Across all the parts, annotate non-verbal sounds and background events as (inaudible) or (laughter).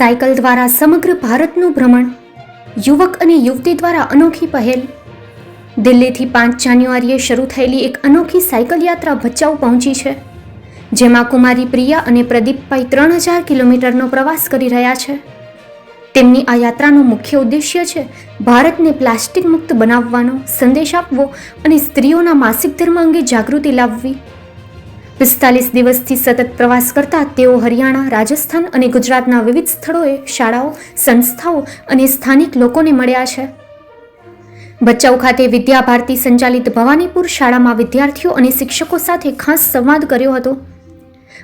Cycle દ્વારા સમગ્ર ભારતનું ભ્રમણ યુવક અને યુવતી દ્વારા અનોખી પહેલ. દિલ્હીથી પાંચ જાન્યુઆરીએ શરૂ થયેલી એક અનોખી સાયકલ યાત્રા ભચાઉ પહોંચી છે, જેમાં કુમારી પ્રિયા અને પ્રદીપભાઈ ત્રણ હજાર કિલોમીટરનો પ્રવાસ કરી રહ્યા છે. તેમની આ યાત્રાનો મુખ્ય ઉદ્દેશ્ય છે ભારતને પ્લાસ્ટિક મુક્ત બનાવવાનો, સંદેશ આપવો અને સ્ત્રીઓના માસિક ધર્મ અંગે જાગૃતિ લાવવી. પિસ્તાલીસ દિવસથી સતત પ્રવાસ કરતા તેઓ હરિયાણા, રાજસ્થાન અને ગુજરાતના વિવિધ સ્થળોએ શાળાઓ, સંસ્થાઓ અને સ્થાનિક લોકોને મળ્યા છે. ભચાઉ ખાતે વિદ્યા ભારતી સંચાલિત ભવાનીપુર શાળામાં વિદ્યાર્થીઓ અને શિક્ષકો સાથે ખાસ સંવાદ કર્યો હતો.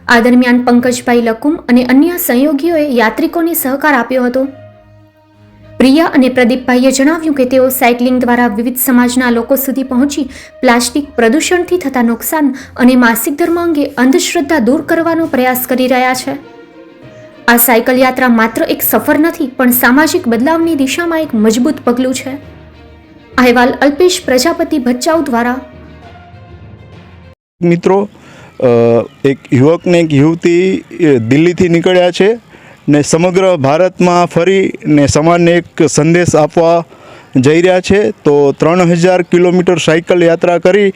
આ દરમિયાન પંકજભાઈ લકુમ અને અન્ય સહયોગીઓએ યાત્રિકોને સહકાર આપ્યો હતો. પ્રિયા અને પ્રદીપભાઈએ જણાવ્યું કે તેઓ સાયકલિંગ દ્વારા વિવિધ સમાજના લોકો સુધી પહોંચી પ્લાસ્ટિક પ્રદૂષણથી થતા નુકસાન અને માસિક ધર્મ અંગે અંધશ્રદ્ધા દૂર કરવાનો પ્રયાસ કરી રહ્યા છે. આ સાયકલ યાત્રા માત્ર એક સફર નથી, પણ સામાજિક બદલાવની દિશામાં એક મજબૂત પગલું છે. અહેવાલ અલ્પેશ પ્રજાપતિ ભચાઉ દ્વારા. મિત્રો એક યુવકને એક યુવતી દિલ્હીથી નીકળ્યા છે. ને સમગ્ર ભારતમાં ફરી ને સમાજને એક સંદેશ આપવા જઈ રહ્યા છે તો ત્રણ હજાર કિલોમીટર સાયકલ યાત્રા કરી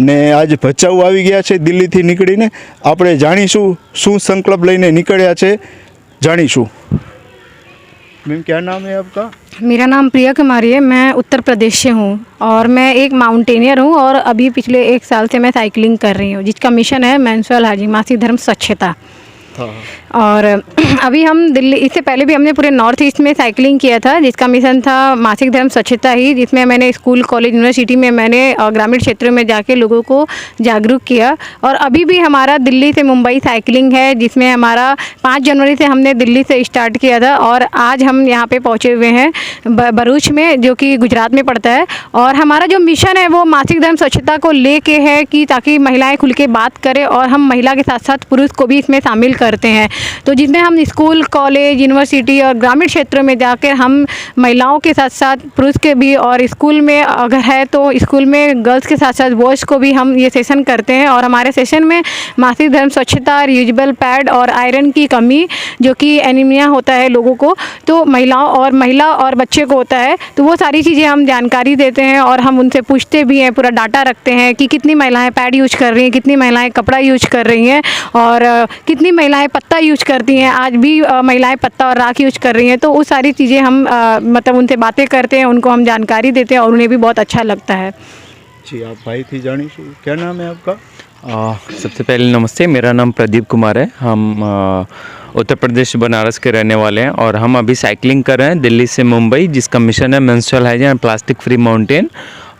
ને આજ ભચાઉ આવી ગયા છે દિલ્હીથી નીકળીને આપણે જાણીશું શું સંકલ્પ લઈને નીકળ્યા છે જાણીશું મેમ ક્યાં નામ હે આપકા मेरा नाम प्रिया कुमारी है मैं उत्तर प्रदेश से हूँ और मैं एक माउंटेनियर हूँ और अभी पिछले एक साल से मैं साइकिलिंग कर रही हूँ जिसका मिशन है मैंसुअल हाइजीन मासिक धर्म स्वच्छता और (clears throat) अभी हम दिल्ली, इससे पहले भी हमने पूरे नॉर्थ ईस्ट में साइकिलिंग किया था, जिसका मिशन था मासिक धर्म स्वच्छता ही, जिसमें मैंने स्कूल, कॉलेज, यूनिवर्सिटी में मैंने ग्रामीण क्षेत्रों में जाके लोगों को जागरूक किया। और अभी भी हमारा दिल्ली से मुंबई साइकिलिंग है, जिसमें हमारा पाँच जनवरी से हमने दिल्ली से स्टार्ट किया था और आज हम यहाँ पे पहुँचे हुए हैं भरूच में, जो कि गुजरात में पड़ता है। और हमारा जो मिशन है, वो मासिक धर्म स्वच्छता को लेके है, कि ताकि महिलाएँ खुल के बात करें और हम महिला के साथ साथ पुरुष को भी इसमें शामिल करते हैं। तो जिसमें हम स्कूल, कॉलेज, यूनिवर्सिटी और ग्रामीण क्षेत्रों में जाकर हम महिलाओं के साथ साथ पुरुष के भी और स्कूल में अगर है तो स्कूल में गर्ल्स के साथ साथ बॉयज़ को भी हम ये सेशन करते हैं और हमारे सेशन में मासिक धर्म, स्वच्छता रियूजबल पैड और आयरन की कमी जो कि एनीमिया होता है लोगों को तो महिलाओं और महिला और बच्चे को होता है तो वो सारी चीज़ें हम जानकारी देते हैं और हम उनसे पूछते भी हैं, पूरा डाटा रखते हैं कि कितनी महिलाएँ पैड यूज़ कर रही हैं, कितनी महिलाएँ कपड़ा यूज़ कर रही हैं और कितनी महिलाएँ पत्ता यूज़ करती हैं आज भी महिलाएँ पत्ता और राख यूज़ कर रही हैं तो वो सारी चीज़ें हम मतलब उनसे बातें करते हैं उनको हम जानकारी देते हैं और उन्हें भी बहुत अच्छा लगता है। जी आप भाई थी जानी क्या नाम है आपका? आ, सबसे पहले नमस्ते मेरा नाम प्रदीप कुमार है। हम उत्तर प्रदेश बनारस के रहने वाले हैं और हम अभी साइकिलिंग कर रहे हैं दिल्ली से मुंबई जिसका मिशन है menstrual hygiene and plastic free mountain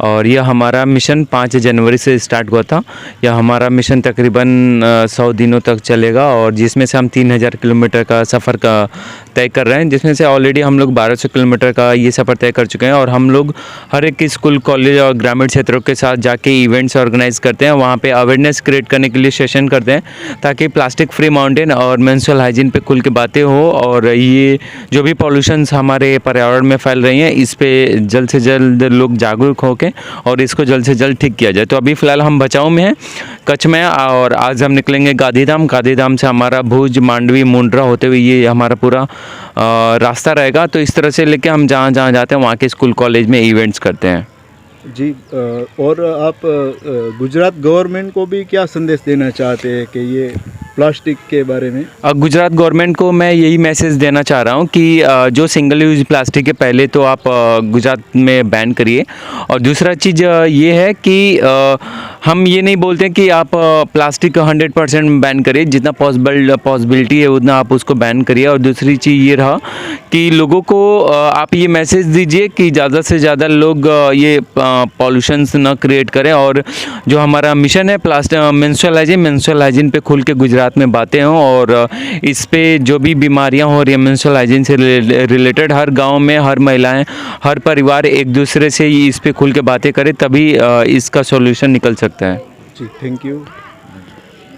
और यह हमारा मिशन पाँच जनवरी से स्टार्ट हुआ था यह हमारा मिशन तकरीबन सौ दिनों तक चलेगा और जिसमें से हम तीन हज़ार किलोमीटर का सफ़र का तय कर रहे हैं, जिसमें से ऑलरेडी हम लोग बारह सौ किलोमीटर का ये सफ़र तय कर चुके हैं और हम लोग हर एक स्कूल कॉलेज और ग्रामीण क्षेत्रों के साथ जाके इवेंट्स ऑर्गेनाइज करते हैं। वहाँ पे अवेयरनेस क्रिएट करने के लिए सेशन करते हैं, ताकि प्लास्टिक फ्री माउंटेन और मेंस्ट्रुअल हाइजीन पे खुल के बातें हो और ये जो भी पॉल्यूशंस हमारे पर्यावरण में फैल रही हैं, इस पर जल्द से जल्द लोग जागरूक होकर और इसको जल्द से जल्द ठीक किया जाए। तो अभी फ़िलहाल हम बचाव में हैं। कच्छ में और आज हम निकलेंगे गांधीधाम। गांधीधाम से हमारा भुज मांडवी मुंड्रा होते हुए ये हमारा पूरा रास्ता रहेगा। तो इस तरह से लेके हम जहाँ जहाँ जाते हैं वहाँ के स्कूल कॉलेज में इवेंट्स करते हैं। जी और आप गुजरात गवर्नमेंट को भी क्या संदेश देना चाहते हैं कि ये प्लास्टिक के बारे में? गुजरात गवर्नमेंट को मैं यही मैसेज देना चाह रहा हूँ कि जो सिंगल यूज़ प्लास्टिक है पहले तो आप गुजरात में बैन करिए। और दूसरा चीज़ ये है कि हम ये नहीं बोलते हैं कि आप प्लास्टिक हंड्रेड परसेंट बैन करिए, जितना पॉसिबल पॉसिबिलिटी है, उतना आप उसको बैन करिए। और दूसरी चीज़ ये रहा कि लोगों को आप ये मैसेज दीजिए कि ज़्यादा से ज़्यादा लोग ये पॉल्यूशंस न क्रिएट करें। और जो हमारा मिशन है plastic menstrual hygiene menstrual hygiene पे खुल के गुजरात में बातें हों। और इस पर जो भी बीमारियाँ हो रही हैं मेंस्ट्रुअल हाइजीन से रिलेटेड हर गाँव में हर महिलाएँ, हर परिवार एक दूसरे से इस पर खुल के बातें करें, तभी इसका सॉल्यूशन निकल सकते हैं। जी थैंक यू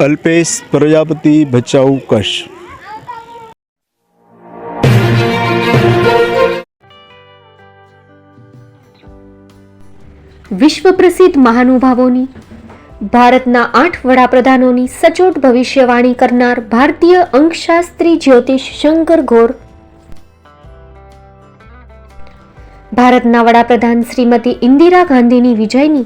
अल्पेश प्रजापति बचाऊ कश। વિશ્વ પ્રસિદ્ધ મહાનુભાવોની ભારતના આઠ વડાપ્રધાનોની સચોટ ભવિષ્યવાણી કરનાર ભારતીય અંકશાસ્ત્રી જ્યોતિષ શંકર ઘોર ભારતના વડાપ્રધાન શ્રીમતી ઇન્દિરા ગાંધીની વિજયની